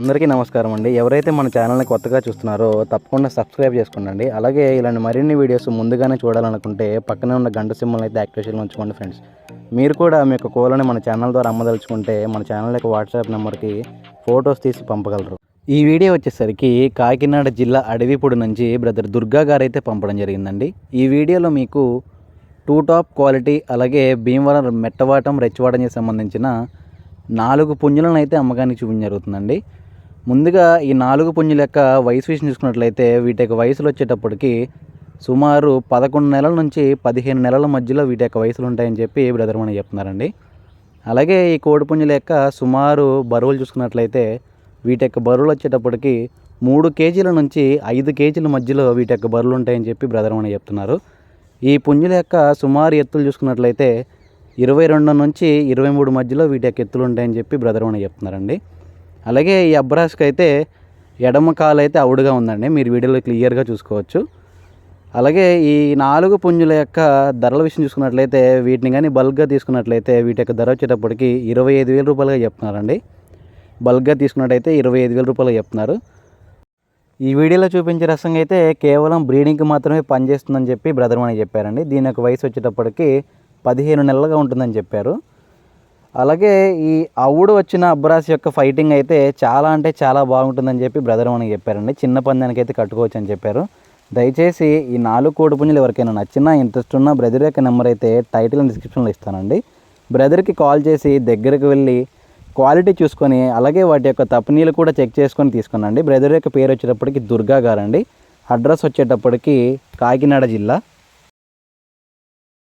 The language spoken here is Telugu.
అందరికీ నమస్కారం అండి. ఎవరైతే మన ఛానల్ని కొత్తగా చూస్తున్నారో తప్పకుండా సబ్స్క్రైబ్ చేసుకోండి అలాగే ఇలాంటి మరిన్ని వీడియోస్ ముందుగానే చూడాలనుకుంటే పక్కనే ఉన్న గంట సింబల్ అయితే యాక్టివేషన్లో ఉంచుకోండి ఫ్రెండ్స్. మీరు కూడా మీ యొక్క కోళ్ళని మన ఛానల్ ద్వారా అమ్మదలుచుకుంటే మన ఛానల్ యొక్క వాట్సాప్ నెంబర్కి ఫొటోస్ తీసి పంపగలరు. ఈ వీడియో వచ్చేసరికి కాకినాడ జిల్లా అడవిపూడి నుంచి బ్రదర్ దుర్గా గారు అయితే పంపడం జరిగిందండి. ఈ వీడియోలో మీకు టూ టాప్ క్వాలిటీ అలాగే భీమవరం మెట్టవాటం రెచ్చవాటంకి సంబంధించిన నాలుగు పుంజులను అయితే అమ్మకానికి చూపించడం జరుగుతుందండి. ముందుగా ఈ నాలుగు పుంజుల యొక్క వయసు విషయం చూసుకున్నట్లయితే వీటి యొక్క వయసులు వచ్చేటప్పటికి సుమారు పదకొండు నెలల నుంచి పదిహేను నెలల మధ్యలో వీటి యొక్క వయసులు ఉంటాయని చెప్పి బ్రదర్ మనం చెప్తున్నారండి. అలాగే ఈ కోడిపుంజుల యొక్క సుమారు బరువులు చూసుకున్నట్లయితే వీటి యొక్క బరువులు వచ్చేటప్పటికి మూడు కేజీల నుంచి ఐదు కేజీల మధ్యలో వీటి యొక్క బరువులు ఉంటాయని చెప్పి బ్రదర్ మనం చెప్తున్నారు. ఈ పుంజుల యొక్క సుమారు ఎత్తులు చూసుకున్నట్లయితే ఇరవై రెండు నుంచి ఇరవై మూడు మధ్యలో వీటి యొక్క ఎత్తులు ఉంటాయని చెప్పి బ్రదర్ అని చెప్తున్నారండి. అలాగే ఈ అబ్రాస్కి అయితే ఎడమ కాలు అయితే అవుడుగా ఉందండి. మీరు వీడియోలో క్లియర్గా చూసుకోవచ్చు. అలాగే ఈ నాలుగు పుంజుల యొక్క ధరల విషయం చూసుకున్నట్లయితే వీటిని కానీ బల్క్గా తీసుకున్నట్లయితే వీటి యొక్క ధర వచ్చేటప్పటికి ఇరవై ఐదు వేల రూపాయలుగా చెప్తున్నారండి. బల్క్గా తీసుకున్నట్టయితే ఇరవై ఐదు వేల రూపాయలు చెప్తున్నారు. ఈ వీడియోలో చూపించే రసంగా అయితే కేవలం బ్రీడింగ్కి మాత్రమే పనిచేస్తుందని చెప్పి బ్రదర్మని చెప్పారండి. దీని యొక్క వయసు వచ్చేటప్పటికి పదిహేను నెలలుగా ఉంటుందని చెప్పారు. అలాగే ఈ అవుడు వచ్చిన అబ్రాస్ యొక్క ఫైటింగ్ అయితే చాలా అంటే చాలా బాగుంటుందని చెప్పి బ్రదర్ మనకి చెప్పారండి. చిన్న పందానికి అయితే కట్టుకోవచ్చు అని చెప్పారు. దయచేసి ఈ నాలుగు కోడి పుంజులు ఎవరికైనా నచ్చినా ఇంట్రెస్ట్ ఉన్న బ్రదర్ యొక్క నెంబర్ అయితే టైటిల్ అండ్ డిస్క్రిప్షన్లో ఇస్తానండి. బ్రదర్కి కాల్ చేసి దగ్గరకు వెళ్ళి క్వాలిటీ చూసుకొని అలాగే వాటి యొక్క తపనీలు కూడా చెక్ చేసుకొని తీసుకున్నాండి బ్రదర్ యొక్క పేరు వచ్చేటప్పటికి దుర్గా గారండి. అడ్రస్ వచ్చేటప్పటికి కాకినాడ జిల్లా.